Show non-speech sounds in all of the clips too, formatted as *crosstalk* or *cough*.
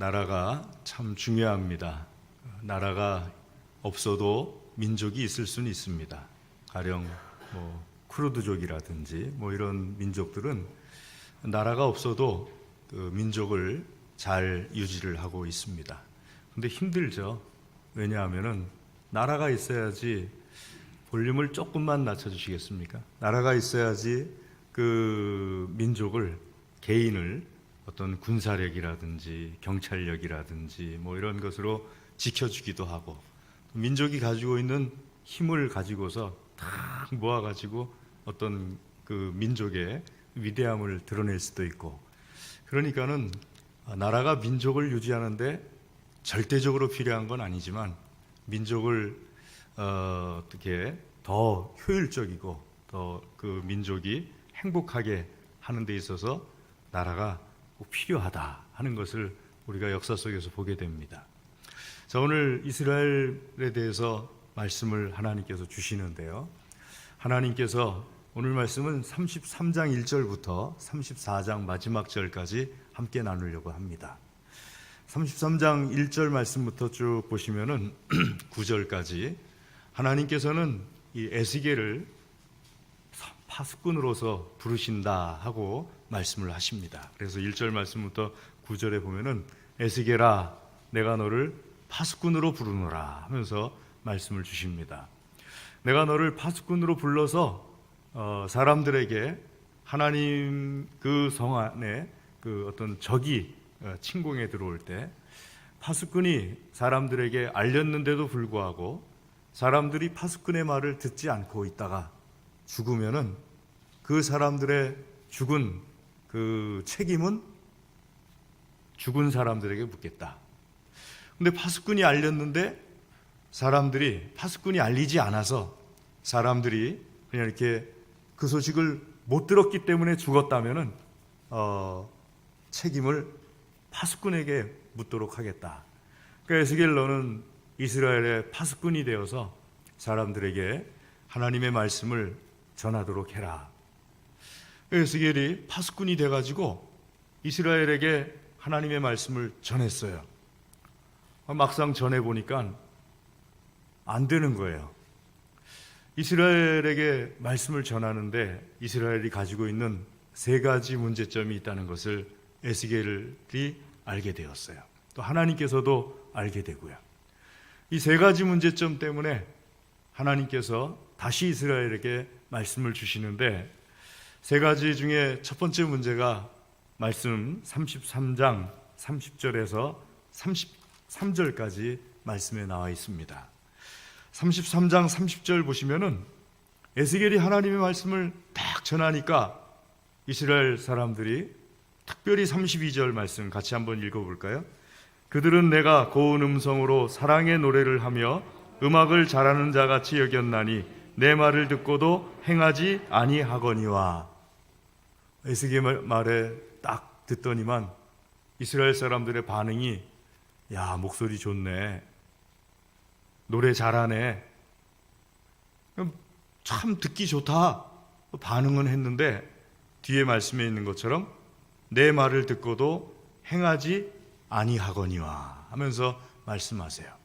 나라가 참 중요합니다. 나라가 없어도 민족이 있을 수는 있습니다. 가령 뭐 쿠르드족이라든지 뭐 이런 민족들은 나라가 없어도 그 민족을 잘 유지를 하고 있습니다. 근데 힘들죠. 왜냐하면은 나라가 있어야지 볼륨을 조금만 낮춰주시겠습니까? 나라가 있어야지 그 민족을 개인을 어떤 군사력이라든지 경찰력이라든지 뭐 이런 것으로 지켜주기도 하고 민족이 가지고 있는 힘을 가지고서 탁 모아가지고 어떤 그 민족의 위대함을 드러낼 수도 있고 그러니까는 나라가 민족을 유지하는데 절대적으로 필요한 건 아니지만 민족을 어, 어떻게 더 효율적이고 더 그 민족이 행복하게 하는 데 있어서 나라가 꼭 필요하다 하는 것을 우리가 역사 속에서 보게 됩니다. 자, 오늘 이스라엘에 대해서 말씀을 하나님께서 주시는데요. 하나님께서 오늘 말씀은 33장 1절부터 34장 마지막 절까지 함께 나누려고 합니다. 33장 1절 말씀부터 쭉 보시면은 *clears throat* 9절까지 하나님께서는 이 에스겔을 파수꾼으로서 부르신다 하고 말씀을 하십니다. 그래서 1절 말씀부터 9절에 보면은 에스겔아 내가 너를 파수꾼으로 부르노라 하면서 말씀을 주십니다. 내가 너를 파수꾼으로 불러서 어, 사람들에게 하나님 그 성 안에 그 어떤 적이 어, 침공에 들어올 때 파수꾼이 사람들에게 알렸는데도 불구하고 사람들이 파수꾼의 말을 듣지 않고 있다가 죽으면은 그 사람들의 죽은 그 책임은 죽은 사람들에게 묻겠다. 근데 파수꾼이 알렸는데 사람들이 파수꾼이 알리지 않아서 사람들이 그냥 이렇게 그 소식을 못 들었기 때문에 죽었다면은 어, 책임을 파수꾼에게 묻도록 하겠다. 그러니까 에스겔 너는 이스라엘의 파수꾼이 되어서 사람들에게 하나님의 말씀을 전하도록 해라. 에스겔이 파수꾼이 돼가지고 이스라엘에게 하나님의 말씀을 전했어요. 막상 전해 보니까 안 되는 거예요. 이스라엘에게 말씀을 전하는데 이스라엘이 가지고 있는 세 가지 문제점이 있다는 것을 에스겔이 알게 되었어요. 또 하나님께서도 알게 되고요. 이 세 가지 문제점 때문에 하나님께서 다시 이스라엘에게 말씀을 주시는데 세 가지 중에 첫 번째 문제가 말씀 33장 30절에서 33절까지 말씀에 나와 있습니다. 33장 30절 보시면은 에스겔이 하나님의 말씀을 딱 전하니까 이스라엘 사람들이 특별히 32절 말씀 같이 한번 읽어 볼까요? 그들은 내가 고운 음성으로 사랑의 노래를 하며 음악을 잘하는 자 같이 여겼나니 내 말을 듣고도 행하지 아니하거니와 에스겔 말에 딱 듣더니만 이스라엘 사람들의 반응이 야 목소리 좋네 노래 잘하네 참 듣기 좋다 반응은 했는데 뒤에 말씀에 있는 것처럼 내 말을 듣고도 행하지 아니하거니와 하면서 말씀하세요.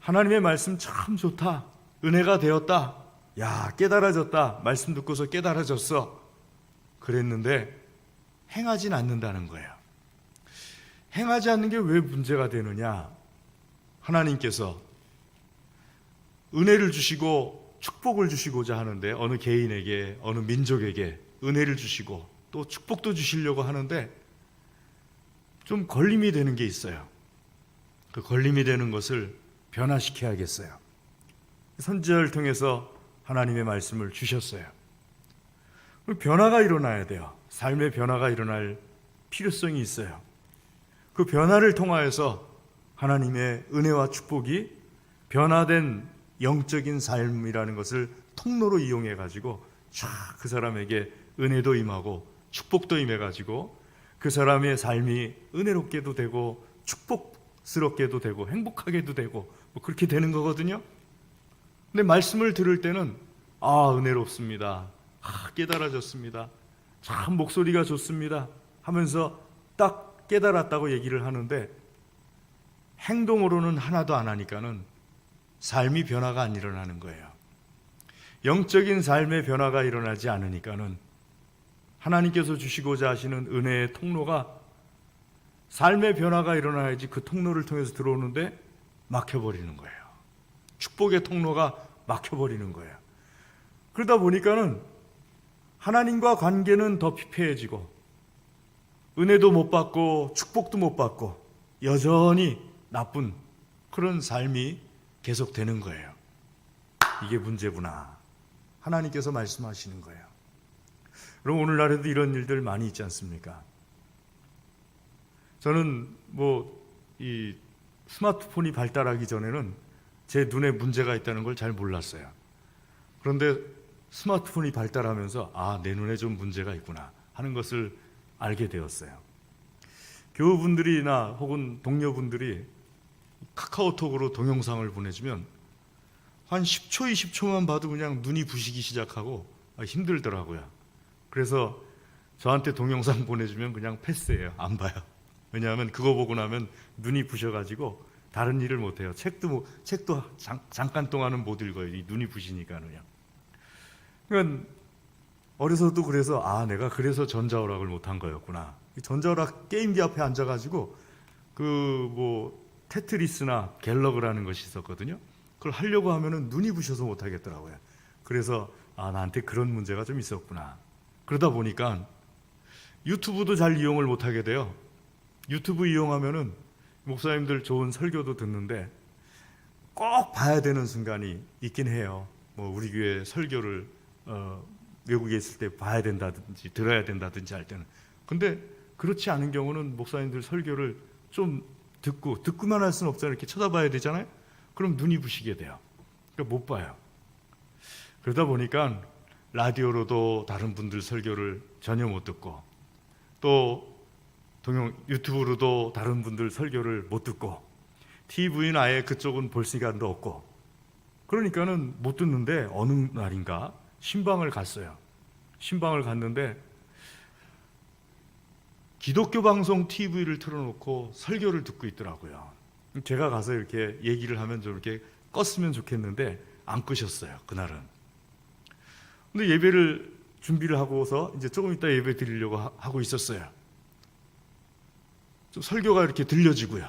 하나님의 말씀 참 좋다. 은혜가 되었다. 야, 깨달아졌다. 말씀 듣고서 깨달아졌어. 그랬는데 행하진 않는다는 거예요. 행하지 않는 게 왜 문제가 되느냐? 하나님께서 은혜를 주시고 축복을 주시고자 하는데 어느 개인에게 어느 민족에게 은혜를 주시고 또 축복도 주시려고 하는데 좀 걸림이 되는 게 있어요. 그 걸림이 되는 것을 변화시켜야겠어요. 선지자를 통해서 하나님의 말씀을 주셨어요. 변화가 일어나야 돼요. 삶의 변화가 일어날 필요성이 있어요. 그 변화를 통하여서 하나님의 은혜와 축복이 변화된 영적인 삶이라는 것을 통로로 이용해 가지고 쫙 그 사람에게 은혜도 임하고 축복도 임해 가지고 그 사람의 삶이 은혜롭게도 되고 축복스럽게도 되고 행복하게도 되고 뭐 그렇게 되는 거거든요. 근데 말씀을 들을 때는 아 은혜롭습니다. 아 깨달아졌습니다. 참 목소리가 좋습니다. 하면서 딱 깨달았다고 얘기를 하는데 행동으로는 하나도 안 하니까는 삶이 변화가 안 일어나는 거예요. 영적인 삶의 변화가 일어나지 않으니까는 하나님께서 주시고자 하시는 은혜의 통로가 삶의 변화가 일어나야지 그 통로를 통해서 들어오는데 막혀버리는 거예요. 축복의 통로가 막혀버리는 거예요. 그러다 보니까는 하나님과 관계는 더 피폐해지고 은혜도 못 받고 축복도 못 받고 여전히 나쁜 그런 삶이 계속되는 거예요. 이게 문제구나. 하나님께서 말씀하시는 거예요. 그럼 오늘날에도 이런 일들 많이 있지 않습니까? 저는 뭐 이 스마트폰이 발달하기 전에는 제 눈에 문제가 있다는 걸 잘 몰랐어요. 그런데 스마트폰이 발달하면서 아, 내 눈에 좀 문제가 있구나 하는 것을 알게 되었어요. 교우분들이나 혹은 동료분들이 카카오톡으로 동영상을 보내주면 한 10초, 20초만 봐도 그냥 눈이 부시기 시작하고 아, 힘들더라고요. 그래서 저한테 동영상 *laughs* 보내주면 그냥 패스해요. 안 봐요. 왜냐하면 그거 보고 나면 눈이 부셔가지고 다른 일을 못 해요. 책도 뭐, 책도 잠, 잠깐 동안은 못 읽어요. 이 눈이 부시니까는요. 그러니까 어려서도 그래서 아 내가 그래서 전자오락을 못한 거였구나. 이 전자오락 게임기 앞에 앉아가지고 그 뭐 테트리스나 갤러그라는 것이 있었거든요. 그걸 하려고 하면은 눈이 부셔서 못 하겠더라고요. 그래서 아 나한테 그런 문제가 좀 있었구나. 그러다 보니까 유튜브도 잘 이용을 못 하게 돼요. 유튜브 이용하면은 목사님들 좋은 설교도 듣는데 꼭 봐야 되는 순간이 있긴 해요. 뭐 우리 교회 설교를 어, 외국에 있을 때 봐야 된다든지 들어야 된다든지 할 때는 근데 그렇지 않은 경우는 목사님들 설교를 좀 듣고 듣고만 할 수는 없잖아요. 이렇게 쳐다봐야 되잖아요. 그럼 눈이 부시게 돼요. 그러니까 못 봐요. 그러다 보니까 라디오로도 다른 분들 설교를 전혀 못 듣고 또 동영 유튜브로도 다른 분들 설교를 못 듣고 TV는 아예 그쪽은 볼 시간도 없고 그러니까는 못 듣는데 어느 날인가 신방을 갔어요. 신방을 갔는데 기독교 방송 TV를 틀어놓고 설교를 듣고 있더라고요. 제가 가서 이렇게 얘기를 하면 좀 이렇게 껐으면 좋겠는데 안 끄셨어요. 그날은. 근데 예배를 준비를 하고서 이제 조금 이따 예배 드리려고 하- 하고 있었어요. 좀 설교가 이렇게 들려지고요.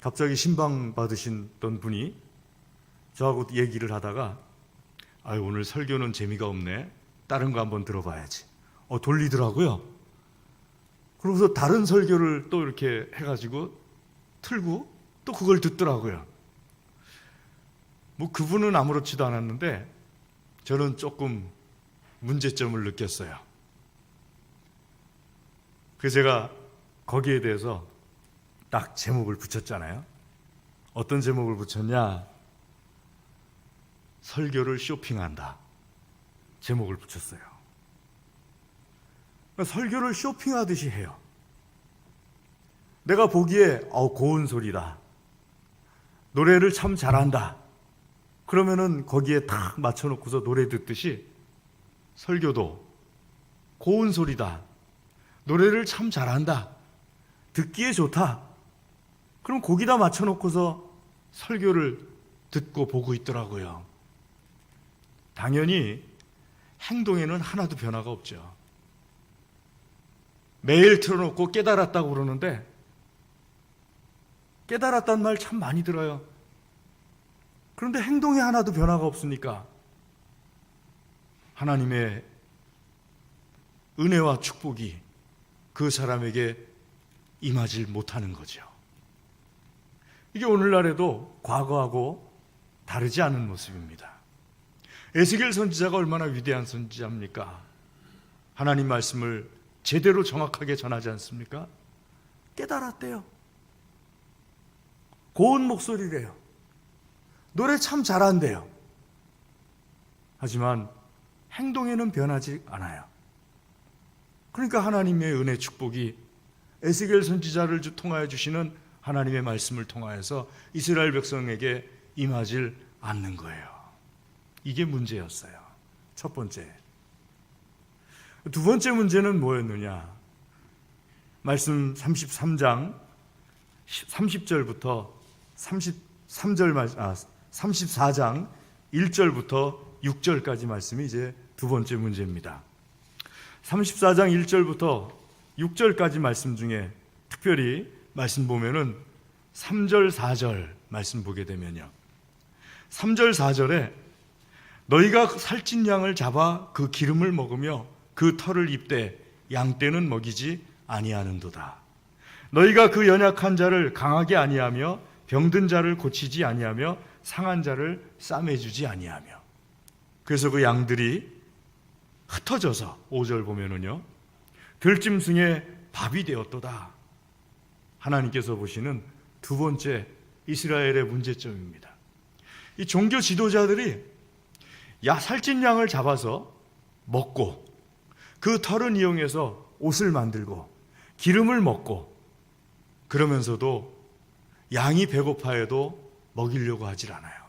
갑자기 신방 받으신던 분이 저하고 얘기를 하다가 아 오늘 설교는 재미가 없네. 다른 거 한번 들어봐야지. 어 돌리더라고요. 그러고서 다른 설교를 또 이렇게 해가지고 틀고 또 그걸 듣더라고요. 뭐 그분은 아무렇지도 않았는데 저는 조금 문제점을 느꼈어요. 그래서 제가 거기에 대해서 딱 제목을 붙였잖아요. 어떤 제목을 붙였냐? 설교를 쇼핑한다. 제목을 붙였어요. 그러니까 설교를 쇼핑하듯이 해요. 내가 보기에 어 고운 소리다. 노래를 참 잘한다. 그러면은 거기에 딱 맞춰놓고서 노래 듣듯이 설교도 고운 소리다. 노래를 참 잘한다. 듣기에 좋다. 그럼 거기다 맞춰놓고서 설교를 듣고 보고 있더라고요. 당연히 행동에는 하나도 변화가 없죠. 매일 틀어놓고 깨달았다고 그러는데 깨달았단 말 참 많이 들어요. 그런데 행동에 하나도 변화가 없으니까 하나님의 은혜와 축복이 그 사람에게 임하질 못하는 거죠. 이게 오늘날에도 과거하고 다르지 않은 모습입니다. 에스겔 선지자가 얼마나 위대한 선지자입니까? 하나님 말씀을 제대로 정확하게 전하지 않습니까? 깨달았대요. 고운 목소리래요. 노래 참 잘한대요. 하지만 행동에는 변하지 않아요. 그러니까 하나님의 은혜 축복이 에스겔 선지자를 통하여 주시는 하나님의 말씀을 통하여서 이스라엘 백성에게 임하질 않는 거예요. 이게 문제였어요. 첫 번째. 두 번째 문제는 뭐였느냐? 말씀 33장 30절부터 33절 말 아, 34장 1절부터 6절까지 말씀이 이제 두 번째 문제입니다. 34장 1절부터 6절까지 말씀 중에 특별히 말씀 보면은 3절 4절 말씀 보게 되면요. 3절 4절에 너희가 살찐 양을 잡아 그 기름을 먹으며 그 털을 입되 양 떼는 먹이지 아니하는도다. 너희가 그 연약한 자를 강하게 아니하며 병든 자를 고치지 아니하며 상한 자를 싸매주지 아니하며 그래서 그 양들이 흩어져서 5절 보면은요. 들짐승의 밥이 되었도다. 하나님께서 보시는 두 번째 이스라엘의 문제점입니다. 이 종교 지도자들이 야 살찐 양을 잡아서 먹고 그 털은 이용해서 옷을 만들고 기름을 먹고 그러면서도 양이 배고파해도 먹이려고 하질 않아요.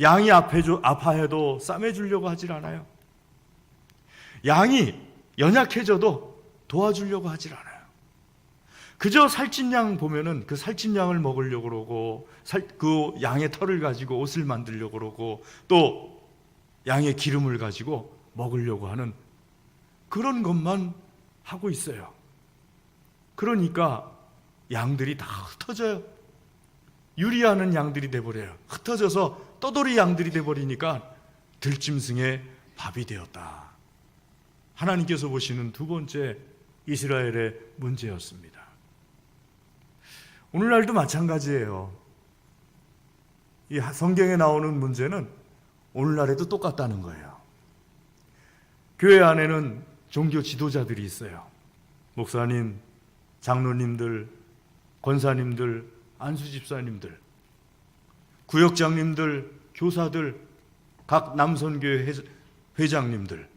양이 아파해도 싸매주려고 하질 않아요. 양이 연약해져도 도와주려고 하질 않아요. 그저 살찐 양 보면은 그 살찐 양을 먹으려고 그러고 살, 그 양의 털을 가지고 옷을 만들려고 그러고 또 양의 기름을 가지고 먹으려고 하는 그런 것만 하고 있어요. 그러니까 양들이 다 흩어져요. 유리하는 양들이 돼버려요. 흩어져서 떠돌이 양들이 돼버리니까 들짐승의 밥이 되었다. 하나님께서 보시는 두 번째 이스라엘의 문제였습니다. 오늘날도 마찬가지예요. 이 성경에 나오는 문제는 오늘날에도 똑같다는 거예요. 교회 안에는 종교 지도자들이 있어요. 목사님, 장로님들, 권사님들, 안수집사님들, 구역장님들, 교사들, 각 남선교회 회장님들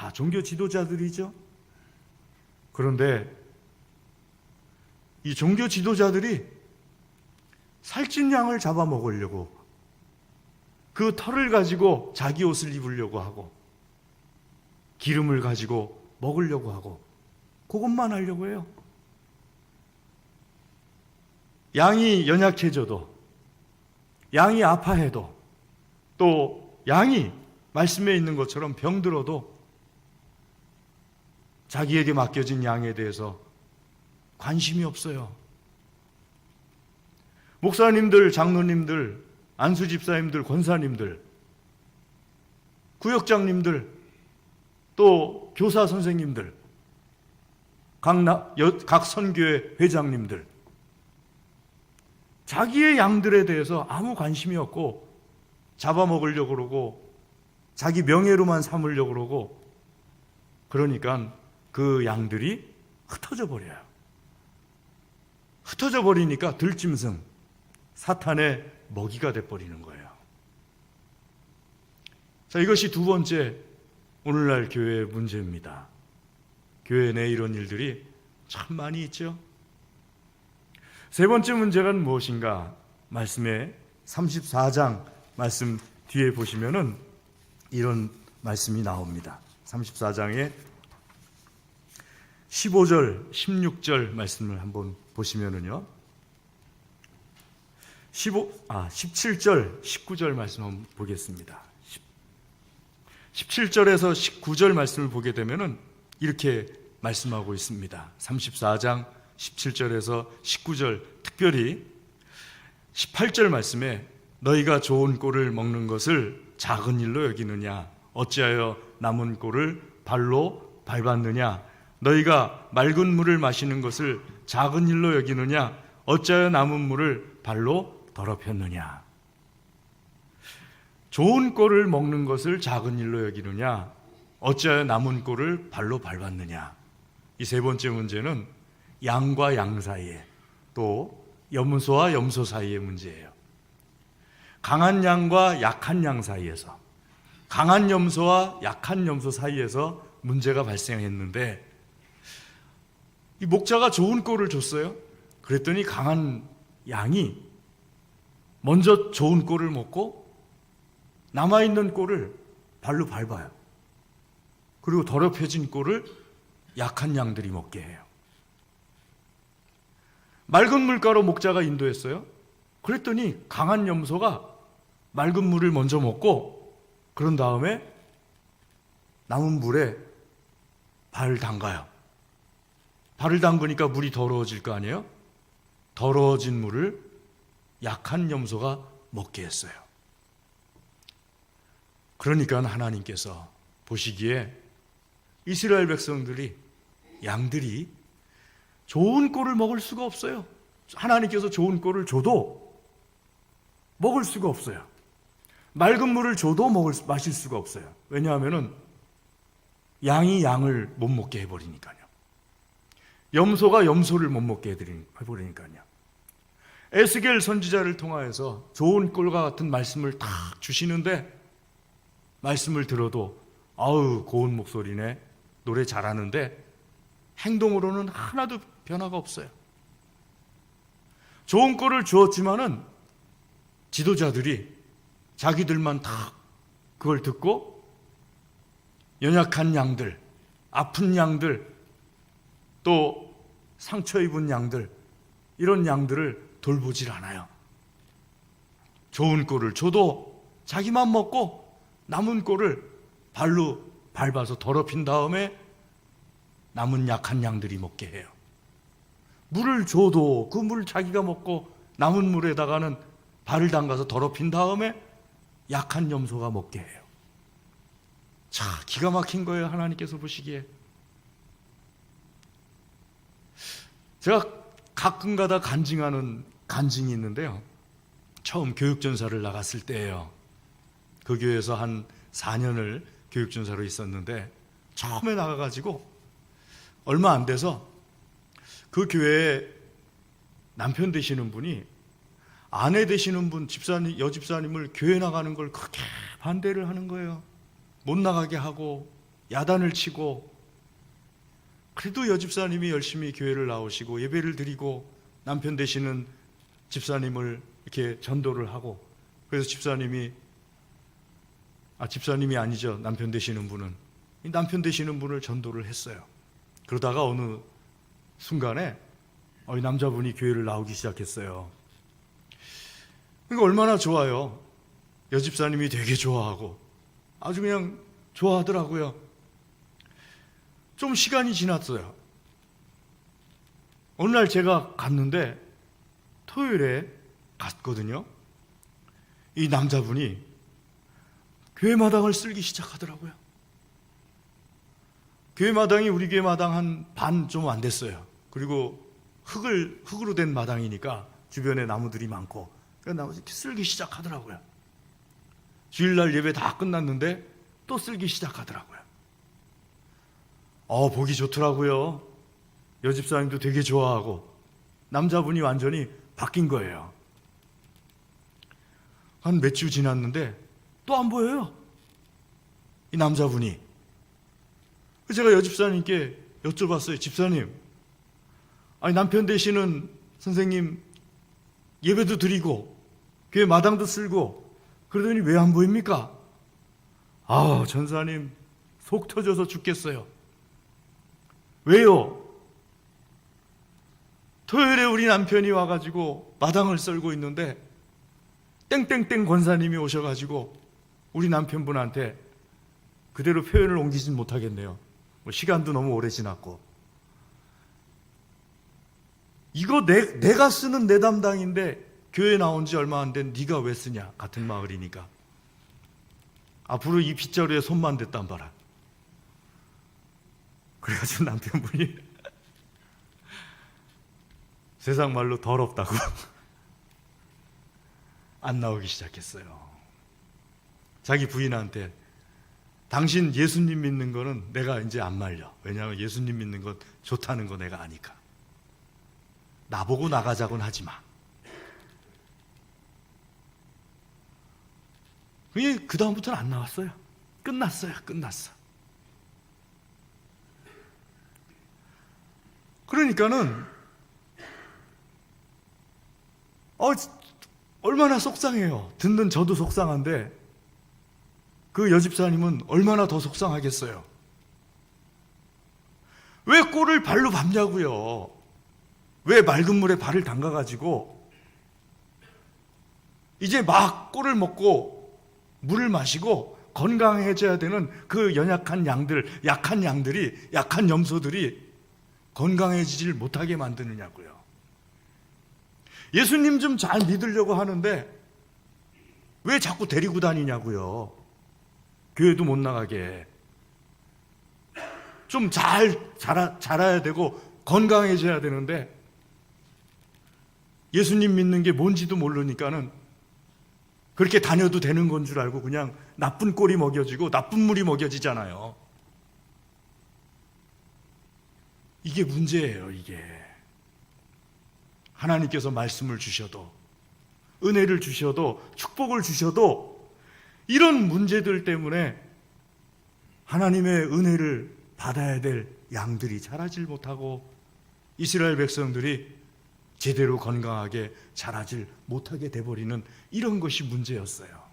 다 종교 지도자들이죠. 그런데 이 종교 지도자들이 살찐 양을 잡아먹으려고 그 털을 가지고 자기 옷을 입으려고 하고 기름을 가지고 먹으려고 하고 그것만 하려고 해요. 양이 연약해져도 양이 아파해도 또 양이 말씀에 있는 것처럼 병들어도 자기에게 맡겨진 양에 대해서 관심이 없어요. 목사님들, 장로님들, 안수집사님들, 권사님들, 구역장님들, 또 교사 선생님들, 각, 나, 여, 각 선교회 회장님들, 자기의 양들에 대해서 아무 관심이 없고 잡아먹으려고 그러고 자기 명예로만 삼으려고 그러고 그러니까 그 양들이 흩어져 버려요. 흩어져 버리니까 들짐승, 사탄의 먹이가 돼 버리는 거예요. 자, 이것이 두 번째 오늘날 교회의 문제입니다. 교회 내 이런 일들이 참 많이 있죠. 세 번째 문제가 무엇인가? 말씀에 34장 말씀 뒤에 보시면은 이런 말씀이 나옵니다. 34장에 15절, 16절 말씀을 한번 보시면은요. 15, 아, 17절, 19절 말씀 한번 보겠습니다. 17절에서 19절 말씀을 보게 되면은 이렇게 말씀하고 있습니다. 34장 17절에서 19절 특별히 18절 말씀에 너희가 좋은 꼴을 먹는 것을 작은 일로 여기느냐 어찌하여 남은 꼴을 발로 밟았느냐 너희가 맑은 물을 마시는 것을 작은 일로 여기느냐? 어찌하여 남은 물을 발로 더럽혔느냐? 좋은 꼴을 먹는 것을 작은 일로 여기느냐? 어찌하여 남은 꼴을 발로 밟았느냐? 이 세 번째 문제는 양과 양 사이에 또 염소와 염소 사이의 문제예요. 강한 양과 약한 양 사이에서 강한 염소와 약한 염소 사이에서 문제가 발생했는데 이 목자가 좋은 꼴을 줬어요. 그랬더니 강한 양이 먼저 좋은 꼴을 먹고 남아있는 꼴을 발로 밟아요. 그리고 더럽혀진 꼴을 약한 양들이 먹게 해요. 맑은 물가로 목자가 인도했어요. 그랬더니 강한 염소가 맑은 물을 먼저 먹고 그런 다음에 남은 물에 발을 담가요. 발을 담그니까 물이 더러워질 거 아니에요? 더러워진 물을 약한 염소가 먹게 했어요. 그러니까 하나님께서 보시기에 이스라엘 백성들이 양들이 좋은 꼴을 먹을 수가 없어요. 하나님께서 좋은 꼴을 줘도 먹을 수가 없어요. 맑은 물을 줘도 먹을 수- 마실 수가 없어요. 왜냐하면은 양이 양을 못 먹게 해버리니까요. 염소가 염소를 못 먹게 해버리니까요. 에스겔 선지자를 통하여서 좋은 꼴과 같은 말씀을 탁 주시는데 말씀을 들어도 아우 고운 목소리네 노래 잘하는데 행동으로는 하나도 변화가 없어요. 좋은 꼴을 주었지만은 지도자들이 자기들만 다 그걸 듣고 연약한 양들, 아픈 양들, 또 상처 입은 양들 이런 양들을 돌보질 않아요. 좋은 꼴을 줘도 자기만 먹고 남은 꼴을 발로 밟아서 더럽힌 다음에 남은 약한 양들이 먹게 해요. 물을 줘도 그 물 자기가 먹고 남은 물에다가는 발을 담가서 더럽힌 다음에 약한 염소가 먹게 해요. 자, 기가 막힌 거예요. 하나님께서 보시기에. 제가 가끔가다 간증하는 간증이 있는데요. 처음 교육전사를 나갔을 때예요. 그 교회에서 한 4년을 교육전사로 있었는데 처음에 나가가지고 얼마 안 돼서 그 교회에 남편 되시는 분이 아내 되시는 분 집사님 여집사님을 교회 나가는 걸 그렇게 반대를 하는 거예요. 못 나가게 하고 야단을 치고 그래도 여집사님이 열심히 교회를 나오시고 예배를 드리고 남편 되시는 집사님을 이렇게 전도를 하고 그래서 집사님이 아 집사님이 아니죠 남편 되시는 분은 이 남편 되시는 분을 전도를 했어요. 그러다가 어느 순간에 어, 이 남자분이 교회를 나오기 시작했어요. 그러니까 얼마나 좋아요. 여집사님이 되게 좋아하고 아주 그냥 좋아하더라고요. 좀 시간이 지났어요. 어느 날 제가 갔는데 토요일에 갔거든요. 이 남자분이 교회 마당을 쓸기 시작하더라고요. 교회 마당이 우리 교회 마당 한 반 좀 안 됐어요. 그리고 흙을 흙으로 된 마당이니까 주변에 나무들이 많고 나무 이렇게 쓸기 시작하더라고요. 주일날 예배 다 끝났는데 또 쓸기 시작하더라고요. 어 보기 좋더라고요. 여집사님도 되게 좋아하고 남자분이 완전히 바뀐 거예요. 한 몇 주 지났는데 또 안 보여요. 이 남자분이. 제가 여집사님께 여쭤봤어요. 집사님, 아니 남편 되시는 선생님 예배도 드리고 교회 마당도 쓸고 그러더니 왜 안 보입니까? 아 전사님 속 터져서 죽겠어요. 왜요? 토요일에 우리 남편이 와가지고 마당을 썰고 있는데 땡땡땡 권사님이 오셔가지고 우리 남편분한테 그대로 표현을 옮기진 못하겠네요. 뭐 시간도 너무 오래 지났고 이거 내, 내가 쓰는 내 담당인데 교회 나온 지 얼마 안 된 네가 왜 쓰냐 같은 마을이니까 앞으로 이 빗자루에 손만 댔단 봐라 그래가지고 남편분이 *laughs* 세상 말로 더럽다고 *laughs* 안 나오기 시작했어요 자기 부인한테 당신 예수님 믿는 거는 내가 이제 안 말려 왜냐하면 예수님 믿는 건 좋다는 거 내가 아니까 나보고 나가자곤 하지 마. 그게 그 다음부터는 안 나왔어요. 끝났어요. 끝났어. 그러니까는 어 얼마나 속상해요. 듣는 저도 속상한데 그 여집사님은 얼마나 더 속상하겠어요. 왜 꼴을 발로 밟냐고요. 왜 맑은 물에 발을 담가 가지고 이제 막 꿀을 먹고 물을 마시고 건강해져야 되는 그 연약한 양들, 약한 양들이 약한 염소들이 건강해지질 못하게 만드느냐고요. 예수님 좀 잘 믿으려고 하는데 왜 자꾸 데리고 다니냐고요. 교회도 못 나가게. 좀 잘 자라, 자라야 되고 건강해져야 되는데 예수님 믿는 게 뭔지도 모르니까는 그렇게 다녀도 되는 건 줄 알고 그냥 나쁜 꼴이 먹여지고 나쁜 물이 먹여지잖아요. 이게 문제예요, 이게. 하나님께서 말씀을 주셔도, 은혜를 주셔도, 축복을 주셔도, 이런 문제들 때문에 하나님의 은혜를 받아야 될 양들이 자라질 못하고, 이스라엘 백성들이 제대로 건강하게 자라질 못하게 돼버리는 이런 것이 문제였어요.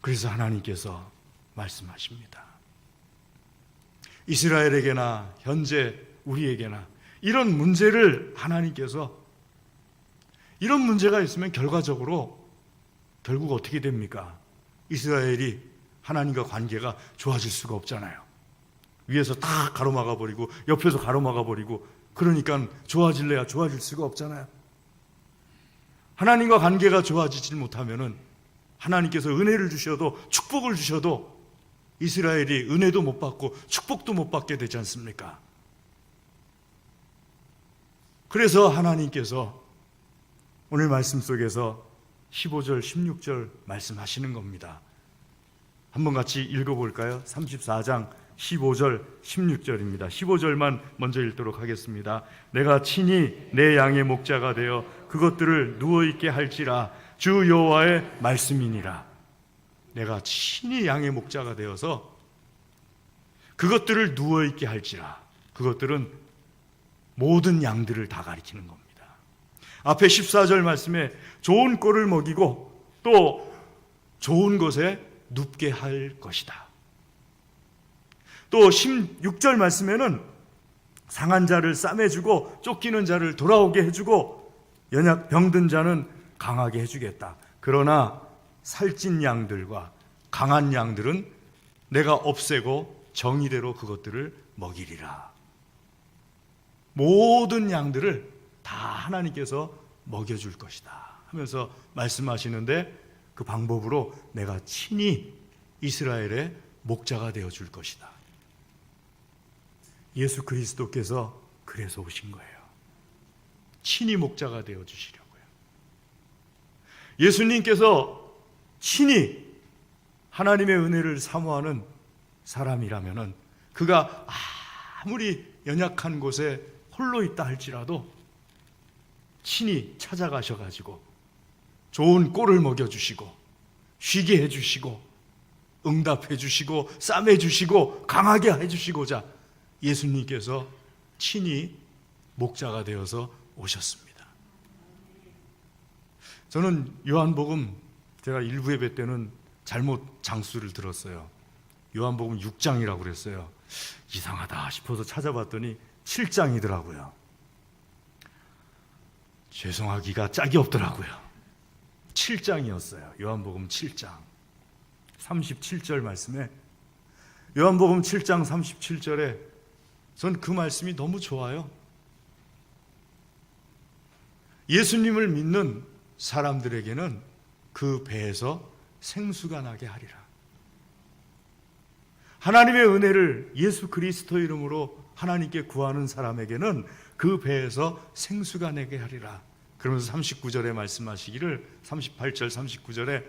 그래서 하나님께서 말씀하십니다. 이스라엘에게나 현재 우리에게나 이런 문제를 하나님께서 이런 문제가 있으면 결과적으로 결국 어떻게 됩니까? 이스라엘이 하나님과 관계가 좋아질 수가 없잖아요. 위에서 다 가로막아 버리고 옆에서 가로막아 버리고 그러니까 좋아질래야 좋아질 수가 없잖아요. 하나님과 관계가 좋아지질 못하면은 하나님께서 은혜를 주셔도 축복을 주셔도 이스라엘이 은혜도 못 받고 축복도 못 받게 되지 않습니까? 그래서 하나님께서 오늘 말씀 속에서 15절, 16절 말씀하시는 겁니다. 한번 같이 읽어볼까요? 34장 15절, 16절입니다. 15절만 먼저 읽도록 하겠습니다. 내가 친히 내 양의 목자가 되어 그것들을 누워있게 할지라 주 여호와의 말씀이니라. 내가 친히 양의 목자가 되어서 그것들을 누워있게 할지라. 그것들은 모든 양들을 다 가리키는 겁니다. 앞에 14절 말씀에 좋은 꼴을 먹이고 또 좋은 곳에 눕게 할 것이다. 또 16절 말씀에는 상한 자를 싸매주고 쫓기는 자를 돌아오게 해주고 연약 병든 자는 강하게 해주겠다. 그러나 살찐 양들과 강한 양들은 내가 없애고 정의대로 그것들을 먹이리라. 모든 양들을 다 하나님께서 먹여줄 것이다. 하면서 말씀하시는데 그 방법으로 내가 친히 이스라엘의 목자가 되어 줄 것이다. 예수 그리스도께서 그래서 오신 거예요. 친히 목자가 되어 주시려고요. 예수님께서 친히 하나님의 은혜를 사모하는 사람이라면은 그가 아무리 연약한 곳에 홀로 있다 할지라도 친히 찾아가셔 가지고 좋은 꼴을 먹여 주시고 쉬게 해 주시고 응답해 주시고 싸매 주시고 강하게 해 주시고자 예수님께서 친히 목자가 되어서 오셨습니다. 저는 요한복음 제가 일부 예배 때는 잘못 장수를 들었어요. 요한복음 6장이라고 그랬어요. 이상하다 싶어서 찾아봤더니 7장이더라고요. 죄송하기가 짝이 없더라고요. 7장이었어요. 요한복음 7장. 37절 말씀에 요한복음 7장 37절에 전 그 말씀이 너무 좋아요. 예수님을 믿는 사람들에게는 그 배에서 생수가 나게 하리라. 하나님의 은혜를 예수 그리스도 이름으로 하나님께 구하는 사람에게는 그 배에서 생수가 내게 하리라. 그러면서 39절에 말씀하시기를 38절 39절에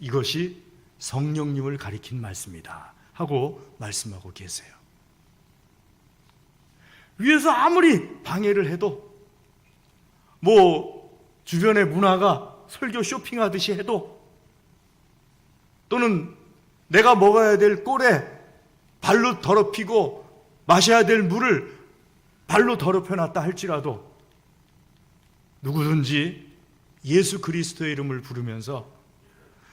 이것이 성령님을 가리킨 말씀이다 하고 말씀하고 계세요. 위에서 아무리 방해를 해도 뭐 주변의 문화가 설교 쇼핑하듯이 해도 또는 내가 먹어야 될 꼴에 발로 더럽히고 마셔야 될 물을 발로 더럽혀 놨다 할지라도 누구든지 예수 그리스도의 이름을 부르면서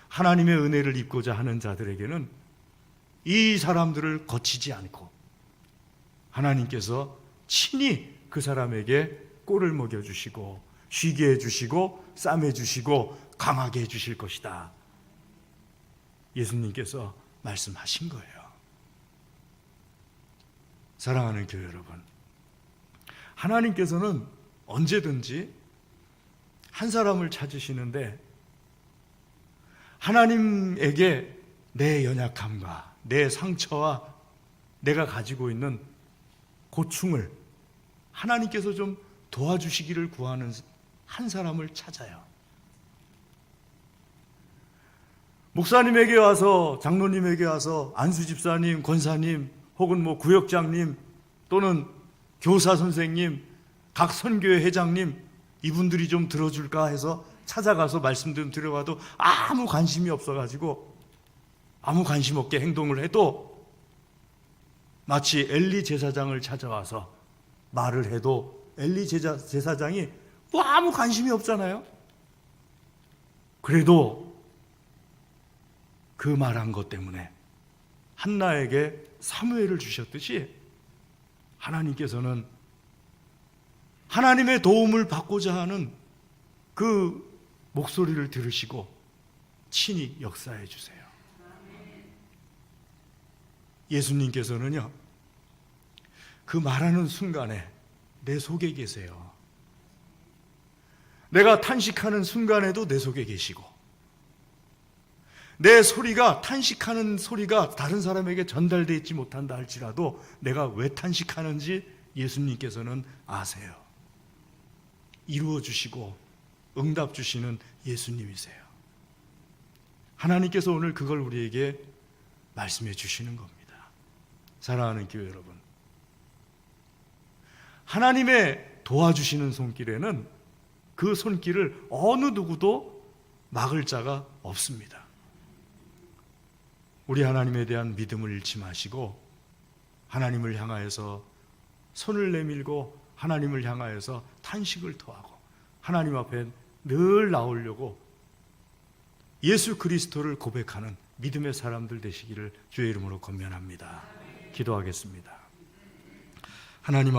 하나님의 은혜를 입고자 하는 자들에게는 이 사람들을 거치지 않고 하나님께서 친히 그 사람에게 꼴을 먹여 주시고 쉬게 해 주시고 싸매 주시고 강하게 해 주실 것이다. 예수님께서 말씀하신 거예요. 사랑하는 교회 여러분. 하나님께서는 언제든지 한 사람을 찾으시는데 하나님에게 내 연약함과 내 상처와 내가 가지고 있는 고충을 하나님께서 좀 도와주시기를 구하는 한 사람을 찾아요. 목사님에게 와서 장로님에게 와서 안수 집사님, 권사님 혹은 뭐 구역장님 또는 교사 선생님, 각 선교회 회장님 이분들이 좀 들어줄까 해서 찾아가서 말씀 좀 드려봐도 아무 관심이 없어가지고 아무 관심 없게 행동을 해도 마치 엘리 제사장을 찾아와서 말을 해도 엘리 제자, 제사장이 뭐 아무 관심이 없잖아요. 그래도 그 말한 것 때문에 한나에게 사무엘을 주셨듯이 하나님께서는 하나님의 도움을 받고자 하는 그 목소리를 들으시고 친히 역사해 주세요. 예수님께서는요, 그 말하는 순간에 내 속에 계세요. 내가 탄식하는 순간에도 내 속에 계시고, 내 소리가 탄식하는 소리가 다른 사람에게 전달되어 있지 못한다 할지라도 내가 왜 탄식하는지 예수님께서는 아세요. 이루어 주시고 응답 주시는 예수님이세요. 하나님께서 오늘 그걸 우리에게 말씀해 주시는 겁니다. 사랑하는 교회 여러분. 하나님의 도와주시는 손길에는 그 손길을 어느 누구도 막을 자가 없습니다. 우리 하나님에 대한 믿음을 잃지 마시고 하나님을 향하여서 손을 내밀고 하나님을 향하여서 탄식을 토하고 하나님 앞에 늘 나오려고 예수 그리스도를 고백하는 믿음의 사람들 되시기를 주의 이름으로 권면합니다. 기도하겠습니다. 하나님